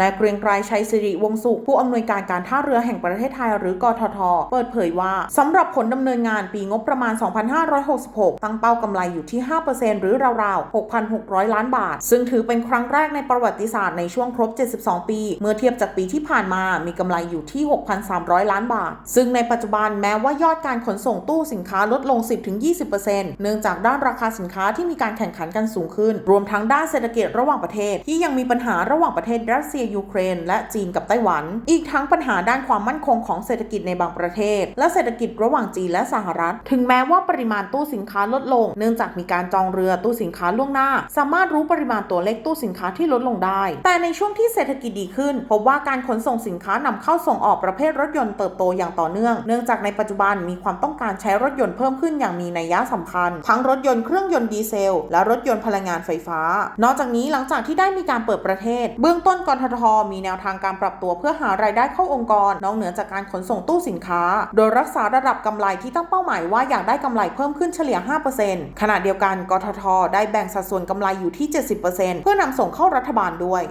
นายเกรียงไกรชัยสิริวงศ์สุข ผู้อำนวยการการท่าเรือแห่งประเทศไทยหรือกทท เปิดเผยว่าสำหรับผลดำเนินงานปีงบประมาณ 2566 ตั้งเป้ากำไรอยู่ที่ 5%หรือราวๆ 6,600 ล้านบาท ซึ่งถือเป็นครั้งแรกในประวัติศาสตร์ในช่วงครบ 72 ปี เมื่อเทียบจากปีที่ผ่านมามีกำไรอยู่ที่ 6,300 ล้านบาท ซึ่งในปัจจุบันแม้ว่ายอดการขนส่งตู้สินค้าลดลง 10-20%เนื่องจากด้านราคาสินค้าที่มีการแข่งขันกันสูงขึ้น รวมทั้งด้านเศรษฐกิจระหว่างประเทศ ที่ยังมีปัญหาระหว่างประเทศรัสเซียยูเครน และจีนกับไต้หวัน อีกทั้งปัญหาด้านความมั่นคงของเศรษฐกิจในบางประเทศ และเศรษฐกิจระหว่างจีนและสหรัฐ ถึงแม้ว่าปริมาณตู้สินค้าลดลง เนื่องจากมีการจองเรือตู้สินค้าล่วงหน้า สามารถรู้ปริมาณตัวเลขตู้สินค้าที่ลดลงได้ แต่ในช่วงที่เศรษฐกิจดีขึ้น พบว่าการขนส่งสินค้านำเข้าส่งออกประเภทรถยนต์เติบโตอย่างต่อเนื่อง เนื่องจากในปัจจุบันมีความต้องการใช้รถยนต์เพิ่มขึ้นอย่างมีนัยยะสำคัญ ทั้งรถยนต์เครื่องยนต์ดีเซลและรถยนต์พลังงานไฟฟ้า นอกจากนี้หลังจากที่ได้มีการเปิดประเทศ เบื้องต้นกททมีแนวทางการปรับตัวเพื่อหารายได้เข้าองค์กร นอกเหนือจากการขนส่งตู้สินค้า โดยรักษาระดับกำไรที่ตั้งเป้าหมายว่าอยากได้กำไรเพิ่มขึ้นเฉลี่ย 5%ขณะเดียวกันกททได้แบ่งสัดส่วนกำไรอยู่ที่ 70%เพื่อนำส่งเข้ารัฐบาลด้วย